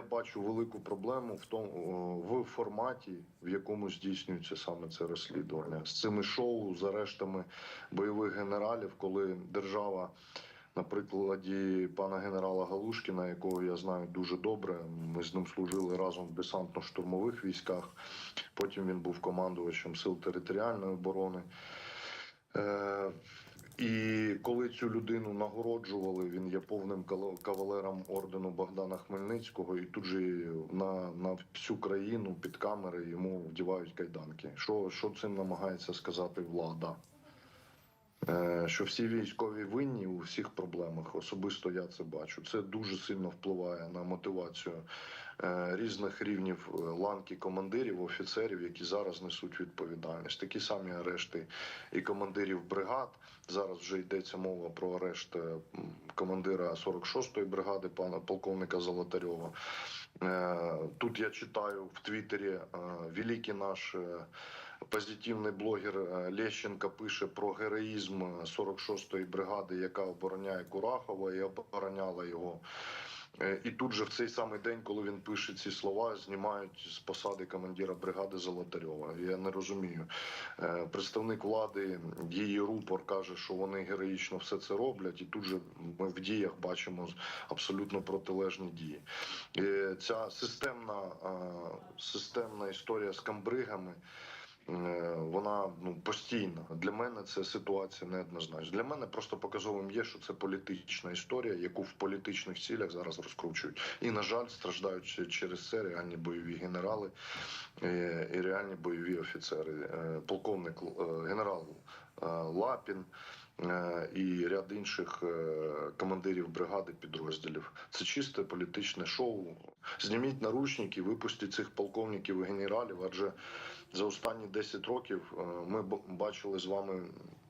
я бачу велику проблему в тому в форматі, в якому здійснюється саме це розслідування з цими шоу, з арештами бойових генералів, коли держава. На прикладі пана генерала Галушкіна, якого я знаю дуже добре, ми з ним служили разом в десантно-штурмових військах. Потім він був командувачем сил територіальної оборони. І коли цю людину нагороджували, він є повним кавалером ордену Богдана Хмельницького, і тут же на, на всю країну під камери йому вдівають кайданки. Що, що цим намагається сказати влада? Е, Що всі військові винні у всіх проблемах. Особисто я це бачу. Це дуже сильно впливає на мотивацію е, різних рівнів е, ланки командирів, офіцерів, які зараз несуть відповідальність. Такі самі арешти і командирів бригад. Зараз вже йдеться мова про арешт командира 46-ї бригади, пана полковника Золотарьова. Тут я читаю в Твіттері великий наш позитивний блогер е, Лещенко пише про героїзм 46-ї бригади, яка обороняє Курахова і обороняла його. Е, І тут же в цей самий день, коли він пише ці слова, знімають з посади командира бригади Золотарьова. Я не розумію. Е, Представник влади, її рупор каже, що вони героїчно все це роблять, і тут же ми в діях бачимо абсолютно протилежні дії. Е, Ця системна, е, системна історія з камбригами. Е, Вона ну постійна для мене це ситуація неоднозначна. Для мене просто показовим є, що це політична історія, яку в політичних цілях зараз розкручують. І на жаль, страждають через це реальні бойові генерали е, і реальні бойові офіцери. Е, Полковник генерал Лапін е, і ряд інших е, командирів бригади підрозділів. Це чисте політичне шоу. Зніміть наручники, випустіть цих полковників і генералів, адже за останні 10 років е, ми бачили з вами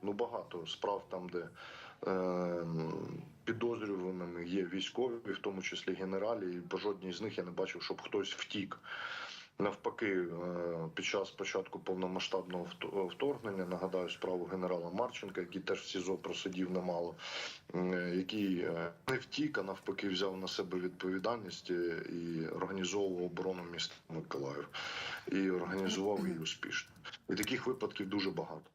ну багато справ там, де е, підозрюваними є військові, в тому числі генералі, і по жодній з них я не бачив, щоб хтось втік. Навпаки, е, під час початку повномасштабного вто- вторгнення нагадаю справу генерала Марченка, який теж в СІЗО просидів немало, е, який е, не втік, а навпаки взяв на себе відповідальність е, і організовував оборону міста Миколаїв і організував її успішно. І таких випадків дуже багато.